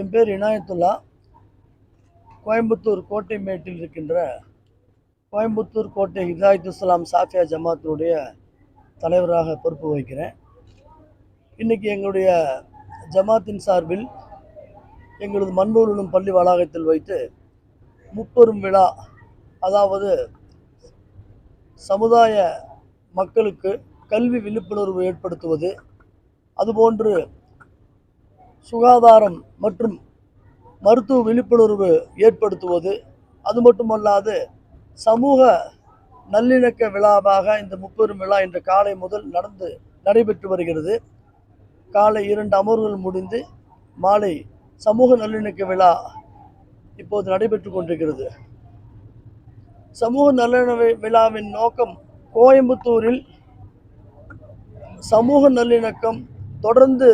என் பேர் இனாயத்துல்லா. கோயம்புத்தூர் கோட்டை மேட்டில் இருக்கின்ற கோயம்புத்தூர் கோட்டை ஹிதாயத் இஸ்லாம் சாஃபியா ஜமாத்தினுடைய தலைவராக பொறுப்பு வகிக்கிறேன். இன்றைக்கி எங்களுடைய ஜமாத்தின் சார்பில் எங்களது மண்பூரிலும் பள்ளி வளாகத்தில் வைத்து முப்பெரும் விழா அதாவது சமுதாய மக்களுக்கு கல்வி விழிப்புணர்வு ஏற்படுத்துவது அதுபோன்று சுகாதாரம் மற்றும் மருத்துவ விழிப்புணர்வு ஏற்படுத்துவது அது மட்டுமல்லாது சமூக நல்லிணக்க விழாவாக இந்த முப்பெரும் விழா இன்று காலை முதல் நடந்து நடைபெற்று வருகிறது. காலை இரண்டு அமர்வுகள் முடிந்து மாலை சமூக நல்லிணக்க விழா இப்போது நடைபெற்று கொண்டிருக்கிறது. சமூக நல்லிணக்க விழாவின் நோக்கம் கோயம்புத்தூரில் சமூக நல்லிணக்கம் தொடர்ந்து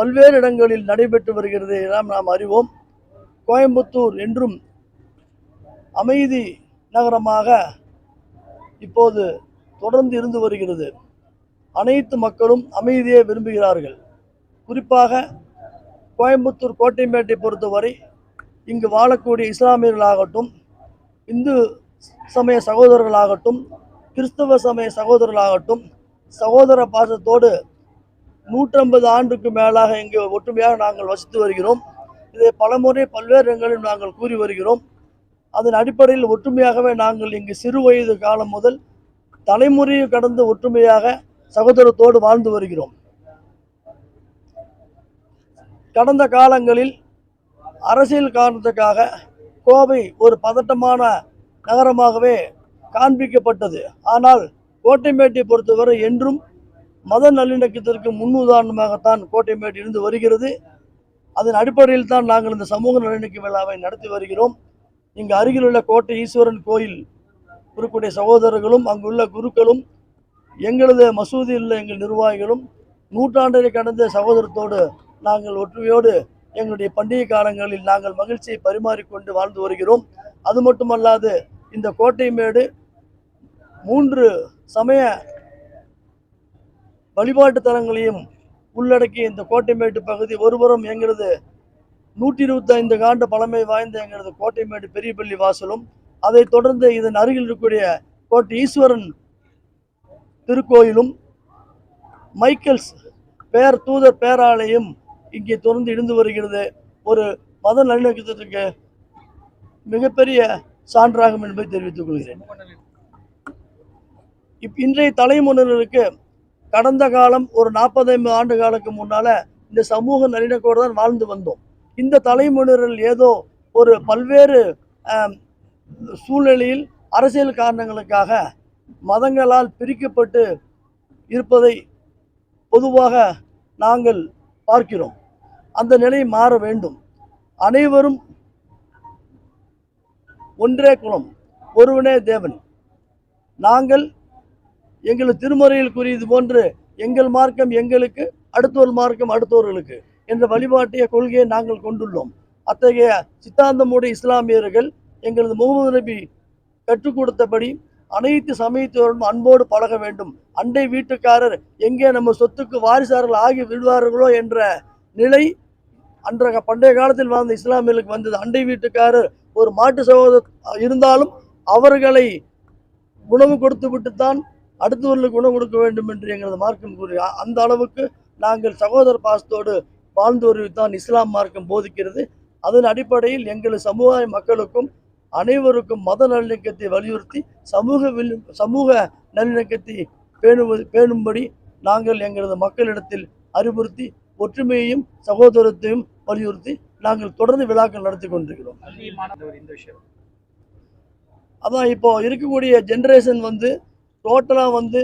பல்வேறு இடங்களில் நடைபெற்று வருகிறது எல்லாம் நாம் அறிவோம். கோயம்புத்தூர் என்றும் அமைதி நகரமாக இப்போது தொடர்ந்து இருந்து வருகிறது. அனைத்து மக்களும் அமைதியை விரும்புகிறார்கள். குறிப்பாக கோயம்புத்தூர் கோட்டைமேட்டை பொறுத்தவரை இங்கு வாழக்கூடிய இஸ்லாமியர்களாகட்டும் இந்து சமய சகோதரர்களாகட்டும் கிறிஸ்தவ சமய சகோதரர்களாகட்டும் சகோதர பாசத்தோடு நூற்றம்பது ஆண்டுக்கு மேலாக இங்கு ஒற்றுமையாக நாங்கள் வசித்து வருகிறோம். இதை பலமுறை பல்வேறு இடங்களில் நாங்கள் கூறி வருகிறோம். அதன் அடிப்படையில் ஒற்றுமையாகவே நாங்கள் இங்கு சிறு வயது காலம் முதல் தலைமுறையை கடந்து ஒற்றுமையாக சகோதரத்தோடு வாழ்ந்து வருகிறோம். கடந்த காலங்களில் அரசியல் காரணத்துக்காக கோவை ஒரு பதட்டமான நகரமாகவே காண்பிக்கப்பட்டது. ஆனால் கோட்டைமேட்டை பொறுத்தவரை என்றும் மத நல்லிணக்கத்திற்கு முன்னுதாரணமாகத்தான் கோட்டைமேடு இருந்து வருகிறது. அதன் அடிப்படையில் தான் நாங்கள் இந்த சமூக நல்லிணக்க விழாவை நடத்தி வருகிறோம். இங்கு அருகிலுள்ள கோட்டை ஈஸ்வரன் கோயில் இருக்கக்கூடிய சகோதரர்களும் அங்குள்ள குருக்களும் எங்களது மசூதியில் உள்ள எங்கள் நிர்வாகிகளும் நூற்றாண்டரை கடந்த சகோதரத்தோடு நாங்கள் ஒற்றுமையோடு எங்களுடைய பண்டிகை காலங்களில் நாங்கள் மகிழ்ச்சியை பரிமாறிக்கொண்டு வாழ்ந்து வருகிறோம். அது மட்டுமல்லாது இந்த கோட்டை மேடு மூன்று சமய வழிபாட்டு தலங்களையும் உள்ளடக்கிய இந்த கோட்டைமேட்டு பகுதி ஒருபுறம் எங்கிறது நூற்றி இருபத்தி ஐந்து ஆண்டு பழமை வாய்ந்த எங்களது கோட்டைமேடு பெரியபள்ளி வாசலும் அதைத் தொடர்ந்து இதன் அருகில் இருக்கக்கூடிய கோட்டை ஈஸ்வரன் திருக்கோயிலும் மைக்கேல்ஸ் பேர் தூதர் பேராலயம் இங்கே தொடர்ந்து இருந்து வருகிறது. ஒரு மத நல்லிணக்கத்திற்கு மிகப்பெரிய சான்றாகும் என்பதை தெரிவித்துக் கொள்கிறேன். இப் இன்றைய தலைமுறையினருக்கு கடந்த காலம் ஒரு நாற்பது ஐம்பது ஆண்டு காலத்துக்கு முன்னால் இந்த சமூக நல்லிணக்கோடு தான் வாழ்ந்து வந்தோம். இந்த தலைமுறையில் ஏதோ ஒரு பல்வேறு சூழ்நிலையில் அரசியல் காரணங்களுக்காக மதங்களால் பிரிக்கப்பட்டு இருப்பதை பொதுவாக நாங்கள் பார்க்கிறோம். அந்த நிலை மாற வேண்டும். அனைவரும் ஒன்றே குலம் ஒருவனே தேவன். நாங்கள் எங்கள் திருமறையில் கூறியது போன்று எங்கள் மார்க்கம் எங்களுக்கு அடுத்தோர் மார்க்கம் அடுத்தவர்களுக்கு என்ற வழிபாட்டிய கொள்கையை நாங்கள் கொண்டுள்ளோம். அத்தகைய சித்தாந்தமுடைய இஸ்லாமியர்கள் எங்களது முகமது நபி கற்றுக் கொடுத்தபடி அனைத்து சமயத்தோரும் அன்போடு பழக வேண்டும். அண்டை வீட்டுக்காரர் எங்கே நம்ம சொத்துக்கு வாரிசார்கள் ஆகி விடுவார்களோ என்ற நிலை அன்றைய பண்டைய காலத்தில் வாழ்ந்த இஸ்லாமியர்களுக்கு வந்தது. அண்டை வீட்டுக்காரர் ஒரு மாட்டு சகோதரர் இருந்தாலும் அவர்களை உணவு கொடுத்து விட்டுத்தான் அடுத்தவர்களுக்கு உணவு கொடுக்க வேண்டும் என்று எங்களது மார்க்கம் கூறி அந்த அளவுக்கு நாங்கள் சகோதர பாசத்தோடு வாழ்ந்து வருவதுதான் இஸ்லாம் மார்க்கம் போதிக்கிறது. அதன் அடிப்படையில் எங்கள் சமுதாய மக்களுக்கும் அனைவருக்கும் மத நல்லிணக்கத்தை வலியுறுத்தி சமூக வில் சமூக நல்லிணக்கத்தை பேணுவது பேணும்படி நாங்கள் எங்களது மக்களிடத்தில் அறிவுறுத்தி ஒற்றுமையையும் சகோதரத்தையும் வலியுறுத்தி நாங்கள் தொடர்ந்து விழாக்கள் நடத்தி கொண்டிருக்கிறோம். அதான் இப்போ இருக்கக்கூடிய ஜென்ரேஷன் வந்து டோட்டலாக வந்து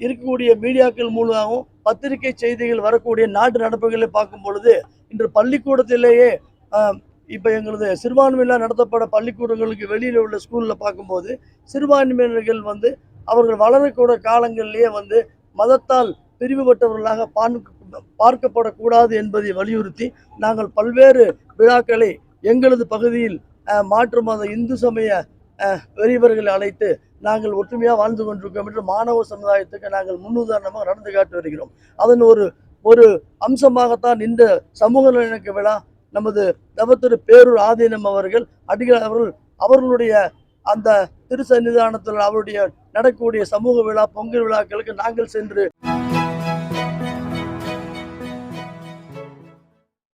இருக்கக்கூடிய மீடியாக்கள் மூலமாகவும் பத்திரிகை செய்திகள் வரக்கூடிய நாட்டு நடப்புகளை பார்க்கும் பொழுது இன்று பள்ளிக்கூடத்திலேயே இப்போ எங்களது சிறுபான்மையினர் நடத்தப்பட பள்ளிக்கூடங்களுக்கு வெளியில் உள்ள ஸ்கூலில் பார்க்கும்போது சிறுபான்மையினர்கள் வந்து அவர்கள் வளரக்கூடிய காலங்களிலேயே வந்து மதத்தால் பிரிவுபட்டவர்களாக பார்க்க பார்க்கப்படக்கூடாது என்பதை வலியுறுத்தி நாங்கள் பல்வேறு விழாக்களை எங்களது பகுதியில் மாற்று மத இந்து சமய பெரியவர்களை அழைத்து நாங்கள் ஒற்றுமையாக வாழ்ந்து கொண்டிருக்கோம் என்று மாணவ சமுதாயத்துக்கு நாங்கள் முன்னுதாரணமாக நடந்து காட்டி வருகிறோம். அதன் ஒரு ஒரு அம்சமாகத்தான் இந்த சமூக நலனுக்கு விழா நமது தவத்திரு பேரூர் ஆதீனம் அவர்கள் அடிகள் அவர்கள் அவர்களுடைய அந்த திருசன்னிதானத்தில் அவருடைய நடக்கக்கூடிய சமூக விழா பொங்கல் விழாக்களுக்கு நாங்கள் சென்று